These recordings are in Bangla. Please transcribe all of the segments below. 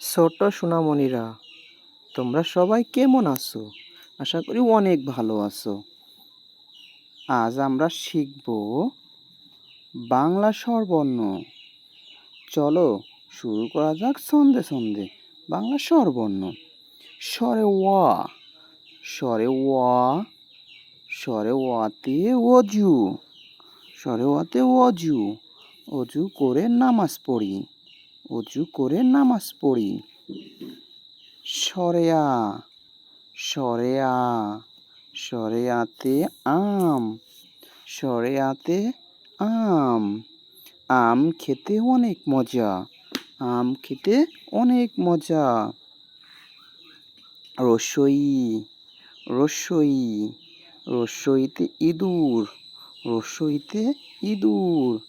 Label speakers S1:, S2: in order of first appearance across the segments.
S1: ছোট সোনামণিরা, তোমরা সবাই কেমন আছো? আশা করি অনেক ভালো আছো। আজ আমরা শিখব বাংলা স্বরবর্ণ। চলো শুরু করা যাক ছন্দে ছন্দে, বাংলা স্বরবর্ণ। স্বরে ওয়া স্বরে ওয়া, স্বরে ওয়াতে অজু, স্বরে ওয়াতে অজু অজু করে নামাজ পড়ি। অজু করে নামাজ পড়ি। সরেয়া সরেয়া, সরেয়াতে আম সরেয়াতে আম। আম খেতে অনেক মজা, আম খেতে অনেক মজা। রসই রসই, রসইতে ইঁদুর রসইতে ইঁদুর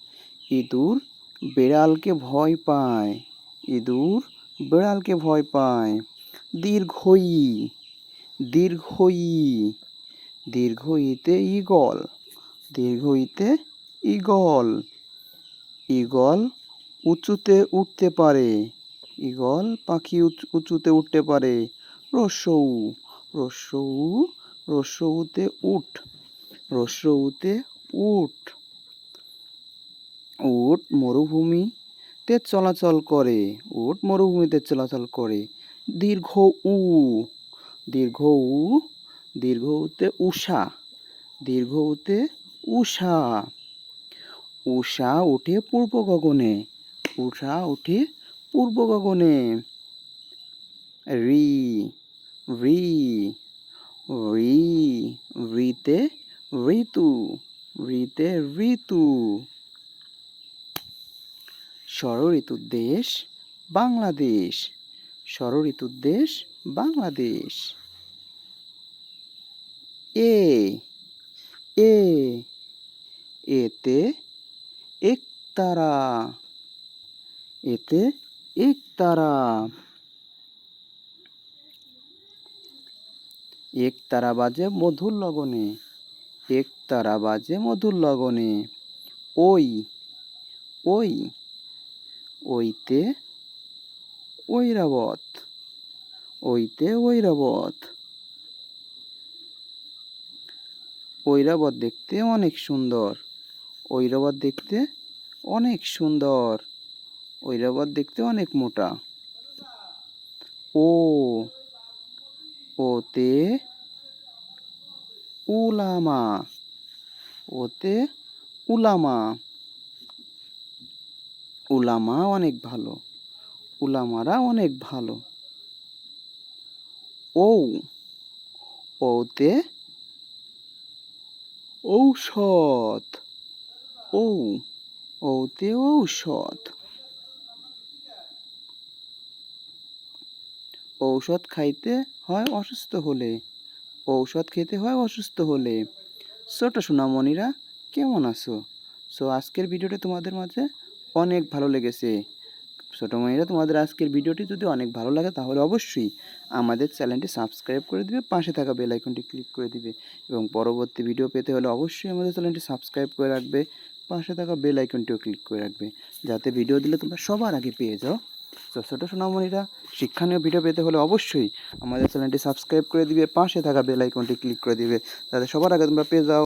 S1: ইঁদুর বেড়ালকে ভয় পায়। ইঁদুর বেড়ালকে ভয় পায়। দীর্ঘই দীর্ঘই, দীর্ঘইতে ইগল দীর্ঘইতে ইগল ইগল উঁচুতে উঠতে পারে। ইগল পাখি উঁচুতে উঠতে পারে। রসৌ রসৌ, রসৌতে উঠ রসৌতে উঠ। উট মরুভূমিতে চলাচল করে, উট মরুভূমিতে চলাচল করে। দীর্ঘ উ দীর্ঘ উ, দীর্ঘ উতে উষা, দীর্ঘ উতে উষা। উষা উঠে পূর্ব গগনে, উষা উঠে পূর্ব গগনে। রি রি রি, রিতে ঋতু রিতে ঋতু। ঋতুর দেশ বাংলাদেশ। ষড় ঋতুর দেশ বাংলাদেশ। এ এ, এতে একতারা। এতে একতারা। একতারা বাজে মধুর লগনে। একতারা বাজে মধুর লগনে। ওই ওই। ওইতে ঐরাবত ওইতে ঐরাবত। ঐরাবত দেখতে অনেক সুন্দর, ঐরাবত দেখতে অনেক সুন্দর, ঐরাবত দেখতে অনেক মোটা। ও, ওতে উলামা ওতে উলামা। উলামা অনেক ভালো, উলামারা অনেক ভালো। ও ওতে ঔষধ ও ওতে ঔষধ। ঔষধ খাইতে হয় অসুস্থ হলে, ঔষধ খেতে হয় অসুস্থ হলে। ছোট সোনামণিরা কেমন আছো? সো আজকের ভিডিওটা তোমাদের মাঝে অনেক ভালো লেগেছে। ছোটো মেয়েরা তোমাদের আজকের ভিডিওটি যদি অনেক ভালো লাগে, তাহলে অবশ্যই আমাদের চ্যানেলটি সাবস্ক্রাইব করে দিবে, পাশে থাকা বেল আইকনটি ক্লিক করে দিবে এবং পরবর্তী ভিডিও পেতে হলে অবশ্যই আমাদের চ্যানেলটি সাবস্ক্রাইব করে রাখবে, পাশে থাকা বেল আইকনটিও ক্লিক করে রাখবে, যাতে ভিডিও দিলে তোমরা সবার আগে পেয়ে যাও। তো ছোটো সোনামণিরা, শিক্ষণীয় ভিডিও পেতে হলে অবশ্যই আমাদের চ্যানেলটি সাবস্ক্রাইব করে দিবে, পাশে থাকা বেল আইকনটি ক্লিক করে দিবে, যাতে সবার আগে তোমরা পেয়ে যাও।